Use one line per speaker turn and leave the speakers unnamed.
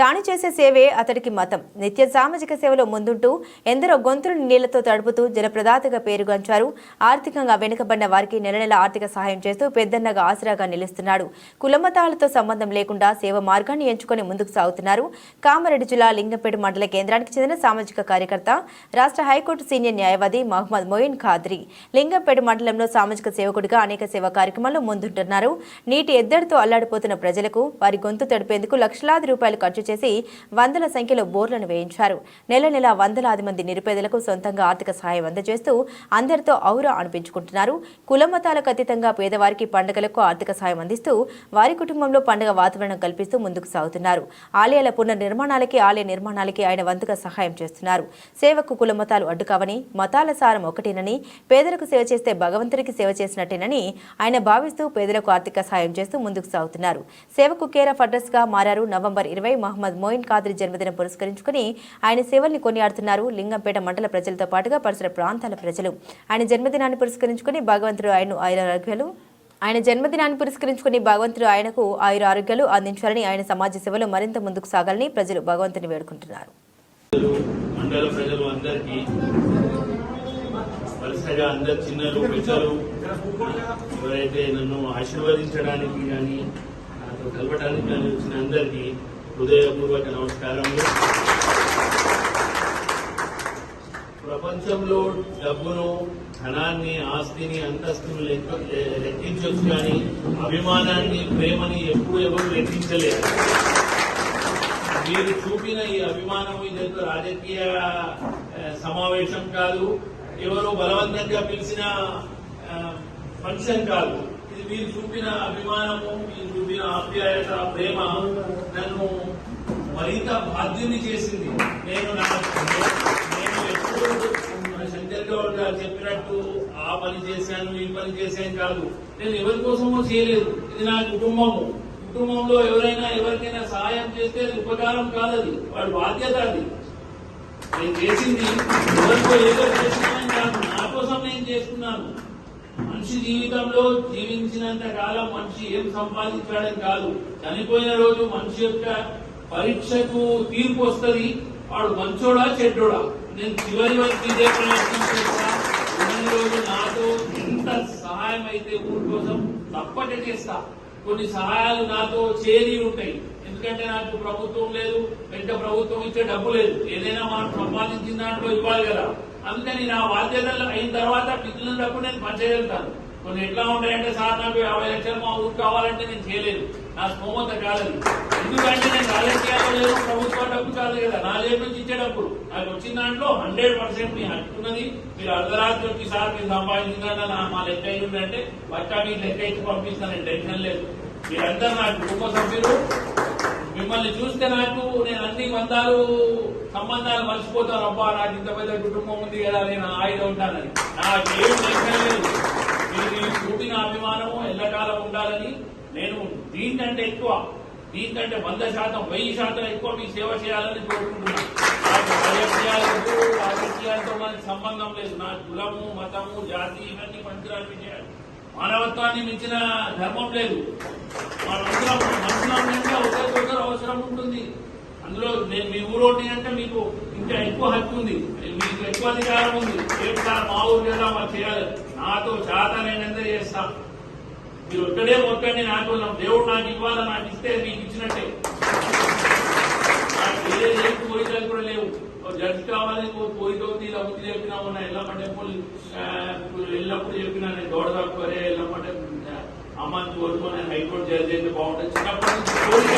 తాను చేసే సేవే అతడికి మతం. నిత్య సామాజిక సేవలో ముందుంటూ ఎందరో గొంతులను నీళ్ళతో తడుపుతూ జలప్రదాతగా పేరుగాంచారు. ఆర్థికంగా వెనుకబడిన వారికి నెల నెల ఆర్థిక సహాయం చేస్తూ పెద్దన్నగా ఆసరాగా నిలుస్తున్నాడు. కులమతాలతో సంబంధం లేకుండా సేవ మార్గాన్ని ఎంచుకొని ముందుకు సాగుతున్నారు. కామారెడ్డి జిల్లా లింగంపేట మండల కేంద్రానికి చెందిన సామాజిక కార్యకర్త రాష్ట్ర హైకోర్టు సీనియర్ న్యాయవాది మహమ్మద్ మొయిన్ ఖాద్రి. లింగంపేట మండలంలో సామాజిక సేవకుడిగా అనేక సేవా కార్యక్రమాల్లో ముందుంటున్నారు. నీటి ఎద్దడితో అల్లాడిపోతున్న ప్రజలకు వారి గొంతు తడిపేందుకు లక్షలాది రూపాయలు ఖర్చు చేసి వందల సంఖ్యలో బోర్లను వేయించారు. నెల నెల వందలాది మంది నిరుపేదలకు సొంతంగా ఆర్థిక సహాయం అందజేస్తూ అందరితో ఔరా అనిపించుకుంటున్నారు. కులమతాలకు అతీతంగా పేదవారికి పండుగలకు ఆర్థిక సాయం అందిస్తూ వారి కుటుంబంలో పండుగ వాతావరణం కల్పిస్తూ ముందుకు సాగుతున్నారు. ఆలయాల పునర్నిర్మాణాలకి ఆలయ నిర్మాణాలకి ఆయన వంతుగా సహాయం చేస్తున్నారు. సేవకు కుల మతాలు అడ్డుకావని మతాల సారం ఒకటేనని పేదలకు సేవ చేస్తే భగవంతుడికి సేవ చేసినట్టేనని ఆయన భావిస్తూ పేదలకు ఆర్థిక సహాయం చేస్తూ ముందుకు సాగుతున్నారు. సేవకు కేర్ ఆఫ్గా మారారు నవంబర్ ఇరవై మహమ్మద్ మోయిన్ ఖాద్రి జన్మదినం పురస్కరించుకుని ఆయన సేవల్ని కొనియాడుతున్నారు. లింగంపేట మండల ప్రజలతో పాటుగా పరిసర ప్రాంతాల ప్రజలు. ఆయన జన్మదినాన్ని పురస్కరించుకుని భగవంతుడు ఆయన ఆరోగ్యాలు ఆయన జన్మదినాన్ని పురస్కరించుకుని భగవంతుడు ఆయనకు ఆయుర ఆరోగ్యాలు అందించాలని ఆయన సమాజ సేవలో మరింత ముందుకు సాగాలని ప్రజలు భగవంతుని వేడుకుంటున్నారు.
మండల ప్రజలు అందరికీ వరుసగా అందరు చిన్నలు పెద్దలు ఎవరైతే నన్ను ఆశీర్వదించడానికి కానీ నాతో కలవడానికి కానీ వచ్చిన అందరికీ హృదయపూర్వక నమస్కారములు. ప్రపంచంలో డబ్బును ధనాన్ని ఆస్తిని అంతస్తును లెక్కించవచ్చు కానీ అభిమానాన్ని ప్రేమని ఎప్పుడు ఎవరు లెక్కించలేరు. మీరు చూపిన ఈ అభిమానం ఇదంతా రాజకీయ సమావేశం కాదు. ఎవరో బలవంతంగా పిలిచిన ఫంక్షన్ కాదు. మీరు చూపిన అభిమానము మీరు చూపిన ఆప్యాయత ప్రేమ నన్ను మరింత బాధ్యుని చేసింది. నేను నా నేను ఎప్పుడు మన శంకర్ గౌడ్ గారు చెప్పినట్టు ఆ పని చేశాను ఈ పని చేశాను కాదు. నేను ఎవరి కోసమో చేయలేదు. ఇది నా కుటుంబము. కుటుంబంలో ఎవరైనా ఎవరికైనా సహాయం చేస్తే అది ఉపకారం కాదది. వాడి బాధ్యత అది. నేను చేసింది ఎవరికో ఏదో చేసినా కాదు. నా కోసం నేను చేసుకున్నాను మనిషి జీవితంలో జీవించినంత కాలం మనిషి ఏం సంపాదించాడని కాదు. చనిపోయిన రోజు మనిషి యొక్క పరీక్షకు తీర్పు వస్తుంది. వాడు మంచోడా చెడ్డోడా? నేను చివరి వరకు ఇదే ప్రయత్నం చేస్తా. రోజు నాతో ఎంత సహాయం అయితే ఊరి కోసం తప్పక చేస్తా. కొన్ని సహాయాలు నాతో చేరి ఉంటాయి. ఎందుకంటే నాకు ప్రభుత్వం లేదు వెంట ప్రభుత్వం ఇచ్చే డబ్బు లేదు. ఏదైనా మనం సంపాదించిన దాంట్లో ఇవ్వాలి కదా. అందుకని నా బాధ్యతలు అయిన తర్వాత మిగిలిన డబ్బు నేను పనిచేయగలుగుతాను. కొన్ని ఎట్లా ఉంటాయంటే సార్ నాకు యాభై లక్షలు మా ఊరు కావాలంటే నేను చేయలేదు. నా స్తోమత కాలేదు. ఎందుకంటే నేను రాజకీయాల్లో లేదు ప్రభుత్వం డబ్బు కాదు కదా. నా లేపు నుంచి ఇచ్చేటప్పుడు నాకు వచ్చిన దాంట్లో హండ్రెడ్ పర్సెంట్ మీ హక్కున్నది మీరు అర్ధరాత్రి వచ్చి సార్ మీరు సంపాదించిన నా మా లెక్క అయి ఉందంటే మీ మీకు లెక్క ఇచ్చి పంపిస్తాను టెన్షన్ లేదు. మీరందరూ నా కుటుంబ సభ్యులు. మిమ్మల్ని చూస్తే నాకు నేను అన్ని బంధాలు సంబంధాలు మర్చిపోతాను. అబ్బా నాకు ఇంత పెద్ద కుటుంబం ఉంది కదా నేను ఆయుధ ఉంటానని. నాకేం టెన్షన్ లేదు. మీరు చూపిన అభిమానము ఎల్లకాలం ఉండాలని నేను దీనికంటే ఎక్కువ దీనికంటే వంద శాతం వెయ్యి శాతం ఎక్కువ మీ సేవ చేయాలని కోరుకుంటున్నాను రాజకీయాలకు రాజకీయాలతో మనకి సంబంధం లేదు. నా కులము మతము జాతి ఇవన్నీ పనికిరాని విషయాలు. మానవత్వాన్ని మించిన ధర్మం లేదు. మనందరం మనుషులం అంటే ఒకరికొకరు అవసరం ఉంటుంది. అందులో నేను మీ ఊరోటి అంటే మీకు ఇంకా ఎక్కువ హక్కు ఉంది. మీకు ఎక్కువ అధికారం ఉంది. ఏ మా ఊరు చేద్దాం చేయాలి. నాతో చేతనైనంత చేస్తాను మీరు ఒక్కడే ఒక్కడిని నాకు దేవుడు నాకు ఇవ్వాలని నాకు ఇస్తే మీకు ఇచ్చినట్టే. నాకు ఏ ఏ కోరికలు కూడా లేవు. జడ్జి కావాలి కోరిక ఉంది ఇలా ఉంది చెప్పినా ఉన్నా ఎల్లమ్మ టెంపుల్ ఎల్లప్పుడు చెప్పినా నేను దోడ తక్కువరే ఎల్లమ్మ టెంపుల్ అమ్మని కోరుకొని హైకోర్టు జడ్జి అయితే బాగుంటుంది. చిన్నప్పటి నుంచి కోరిక